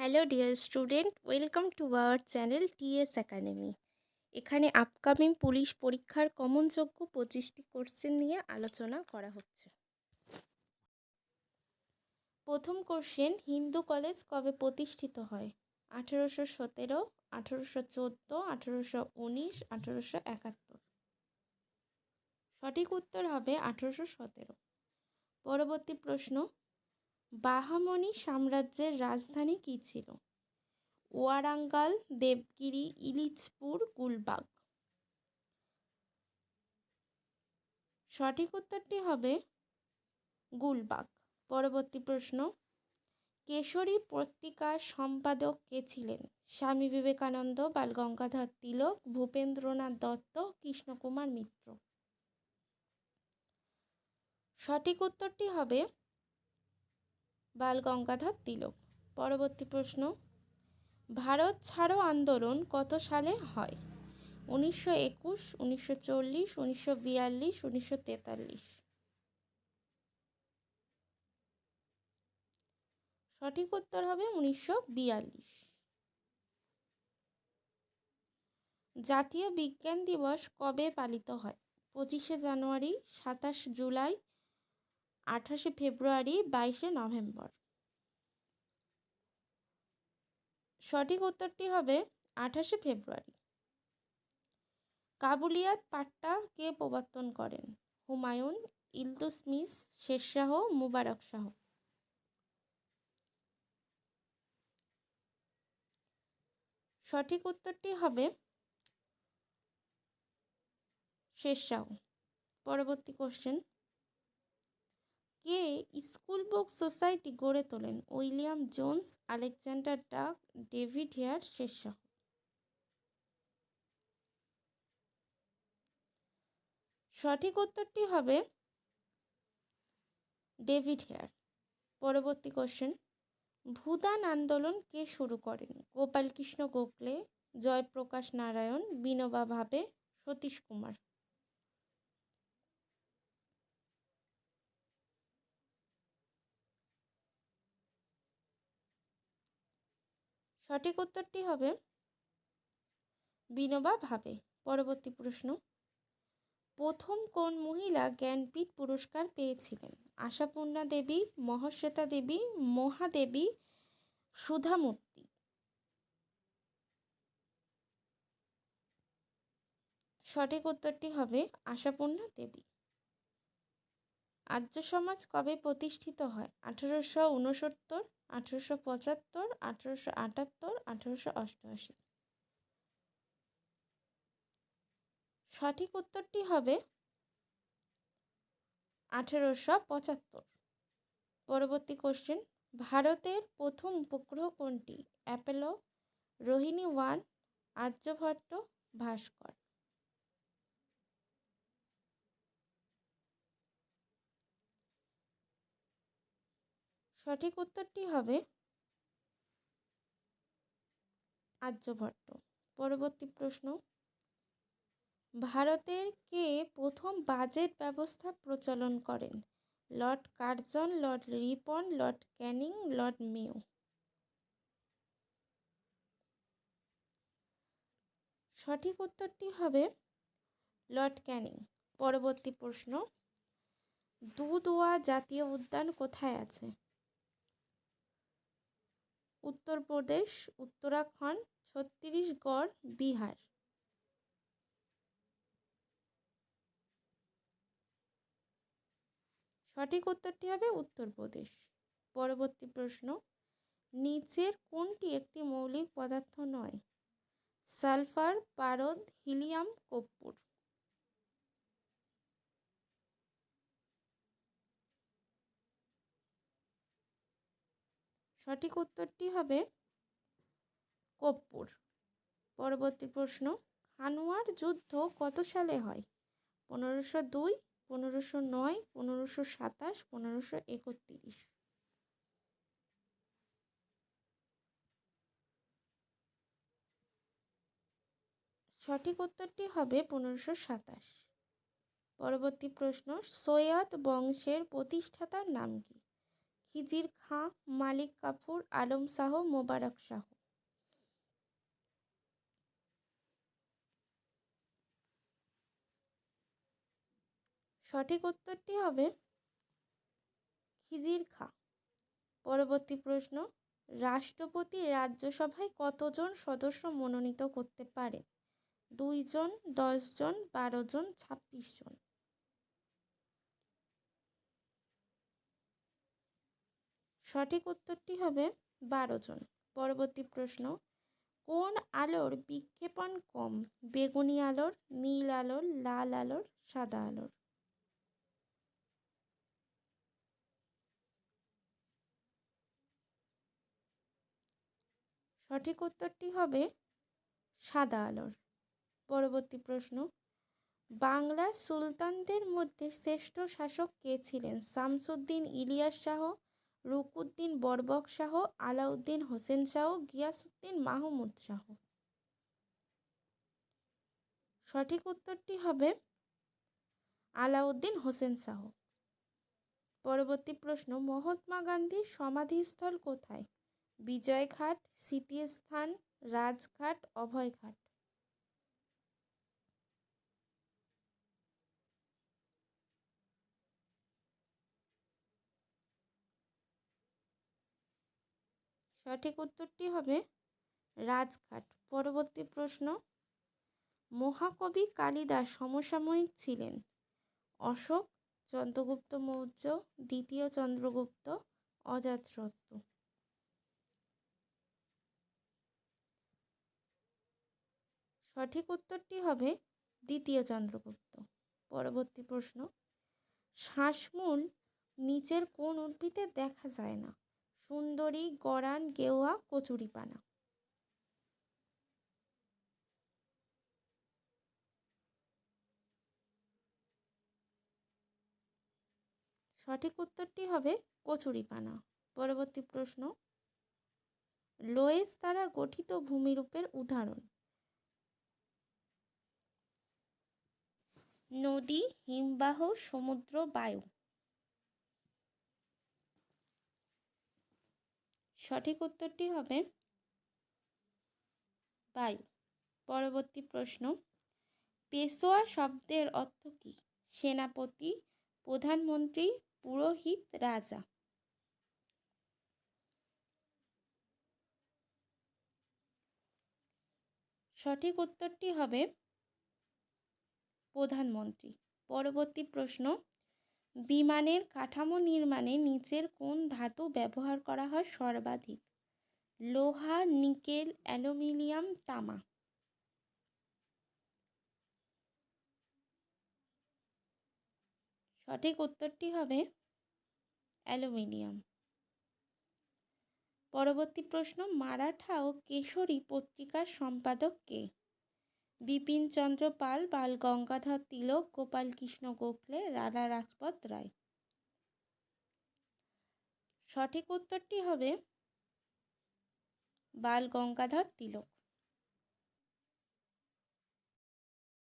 Hello dear student welcome to our channel TS academy এখানে upcoming police পরীক্ষার কমনযোগ্য পঁচিশটি কোশ্চেন নিয়ে আলোচনা করা হচ্ছে। প্রথম কোশ্চেন হিন্দু কলেজ কবে প্রতিষ্ঠিত হয়? আঠেরোশো সতেরো, আঠেরোশো চোদ্দ, আঠেরোশো উনিশ, আঠেরোশো একাত্তর। সঠিক উত্তর হবে আঠেরোশো সতেরো। পরবর্তী প্রশ্ন বাহামনি সাম্রাজ্যের রাজধানী কী ছিল? ওয়ারাঙ্গাল, দেবগিরি, ইলিচপুর, গুলবাগ। সঠিক উত্তরটি হবে গুলবাগ। পরবর্তী প্রশ্ন, কেশরী পত্রিকার সম্পাদক কে ছিলেন? স্বামী বিবেকানন্দ বাল গঙ্গাধর তিলক, ভূপেন্দ্রনাথ দত্ত, কৃষ্ণকুমার মিত্র। সঠিক উত্তরটি হবে বাল গঙ্গাধর তিলক। পরবর্তী প্রশ্ন, ভারত ছাড়ো আন্দোলন কত সালে হয়? উনিশশো একুশ, উনিশশো চল্লিশ, উনিশশো বিয়াল্লিশ, উনিশশো তেতাল্লিশ। সঠিক উত্তর হবে উনিশশো বিয়াল্লিশ। জাতীয় বিজ্ঞান দিবস কবে পালিত হয়? পঁচিশে জানুয়ারি, সাতাশ জুলাই আঠাশে ফেব্রুয়ারি, বাইশে নভেম্বর। সঠিক উত্তরটি হবে আঠাশে ফেব্রুয়ারি। কাবুলিয়াত পাট্টা কে প্রবর্তন করেন? হুমায়ুন ইলতুসমিস শেরশাহ মুবারক শাহ। সঠিক উত্তরটি হবে শেরশাহ পরবর্তী কোশ্চেন কে স্কুল বুক সোসাইটি গড়ে তোলেন? William Jones, Alexander Duff, David Hare Shershah. সঠিক উত্তরটি হবে ডেভিড হেয়ার। পরবর্তী কোশ্চেন ভূদান আন্দোলন কে শুরু করেন? গোপালকৃষ্ণ গোখলে, জয়প্রকাশ নারায়ণ, বিনোবা ভাবে, সতীশ কুমার। সঠিক উত্তরটি হবে বিনোবা ভাবে। পরবর্তী প্রশ্ন। প্রথম কোন মহিলা জ্ঞানপীঠ পুরস্কার পেয়েছিলেন? আশাপূর্ণা দেবী মহাশ্বেতা দেবী, মহাদেবী, সুধামূর্তি। সঠিক উত্তরটি হবে আশাপূর্ণা দেবী। আর্য সমাজ কবে প্রতিষ্ঠিত হয়? আঠেরোশো উনসত্তর আঠেরোশো পঁচাত্তর, আঠেরোশো আটাত্তর, আঠেরোশো অষ্টআশি। সঠিক উত্তরটি হবে আঠেরোশো পঁচাত্তর। পরবর্তী কোশ্চেন ভারতের প্রথম উপগ্রহ কোনটি? Apollo, Rohini one, Aryabhata, Bhaskara. সঠিক উত্তরটি হবে আর্যভট্ট। পরবর্তী প্রশ্ন, ভারতের কে প্রথম বাজেট ব্যবস্থা প্রচলন করেন? Lord Curzon, lord Ripon, lord Canning, lord Mayo সঠিক উত্তরটি হবে লর্ড ক্যানিং। পরবর্তী প্রশ্ন দুধওয়া জাতীয় উদ্যান কোথায় আছে? উত্তরপ্রদেশ, উত্তরাখণ্ড, ছত্তিশগড়, বিহার। সঠিক উত্তরটি হবে উত্তরপ্রদেশ। পরবর্তী প্রশ্ন, নিচের কোনটি একটি মৌলিক পদার্থ নয়? সালফার, পারদ, হিলিয়াম, কর্পূর। সঠিক উত্তরটি হবে কর্পূর পরবর্তী প্রশ্ন, খানোয়ার যুদ্ধ কত সালে হয়? পনেরোশো দুই, পনেরোশো নয়, পনেরোশো সাতাশ, পনেরোশো একত্রিশ। সঠিক উত্তরটি হবে পনেরোশো সাতাশ। পরবর্তী প্রশ্ন, সৈয়দ বংশের প্রতিষ্ঠাতার নাম কি? খিজির খাঁ, মালিক কাফুর, আলম শাহ, মোবারক শাহ। সঠিক উত্তরটি হবে খিজির খাঁ। পরবর্তী প্রশ্ন, রাষ্ট্রপতি রাজ্যসভায় কতজন সদস্য মনোনীত করতে পারে? দুইজন, দশজন, বারো জন, ছাব্বিশ জন। সঠিক উত্তরটি হবে বারো জন। পরবর্তী প্রশ্ন, কোন আলোর বিক্ষেপণ কম, বেগুনি আলোর, নীল আলোর, লাল আলোর, সাদা আলোর? সঠিক উত্তরটি হবে সাদা আলোর। পরবর্তী প্রশ্ন, বাংলার সুলতানদের মধ্যে শ্রেষ্ঠ শাসক কে ছিলেন? শামসুদ্দিন ইলিয়াস শাহ রুকুদ্দিন বরবক শাহ, আলাউদ্দিন হোসেন শাহ গিয়াসুদ্দিন মাহমুদ শাহ। সঠিক উত্তরটি হবে আলাউদ্দিন হোসেন শাহ। পরবর্তী প্রশ্ন, মহাত্মা গান্ধীর সমাধিস্থল কোথায়? বিজয়ঘাট, স্মৃতিস্থান, রাজঘাট, অভয়ঘাট। সঠিক উত্তরটি হবে রাজঘাট। পরবর্তী প্রশ্ন, মহাকবি কালিদাস সমসাময়িক ছিলেন? অশোক চন্দ্রগুপ্ত মৌর্য, দ্বিতীয় চন্দ্রগুপ্ত অজাতশত্রু সঠিক উত্তরটি হবে দ্বিতীয় চন্দ্রগুপ্ত। পরবর্তী প্রশ্ন, শ্বাসমূল নিচের কোন উদ্ভিদে দেখা যায় না? সুন্দরী গরান গেওয়া, কচুরিপানা। সঠিক উত্তরটি হবে কচুরিপানা। পরবর্তী প্রশ্ন। লোয়েস দ্বারা গঠিত ভূমিরূপের উদাহরণ। নদী, হিমবাহ, সমুদ্র, বায়ু। সঠিক উত্তরটি হবে বায়ু পরবর্তী প্রশ্ন, পেশোয়া শব্দের অর্থ কী? সেনাপতি, প্রধানমন্ত্রী, পুরোহিত, রাজা। সঠিক উত্তরটি হবে প্রধানমন্ত্রী। পরবর্তী প্রশ্ন বিমানের কাঠামো নির্মাণে নিচের কোন ধাতু ব্যবহার করা হয় সর্বাধিক? লোহা, নিকেল, অ্যালুমিনিয়াম, তামা। সঠিক উত্তরটি হবে অ্যালুমিনিয়াম। পরবর্তী প্রশ্ন মারাঠা ও কেশরী পত্রিকার সম্পাদক কে? বিপিনচন্দ্র পাল, বাল গঙ্গাধর তিলক, গোপাল কৃষ্ণ গোখলে, রানা রাজপথ রায়। সঠিক উত্তরটি হবে বাল গঙ্গাধর তিলক।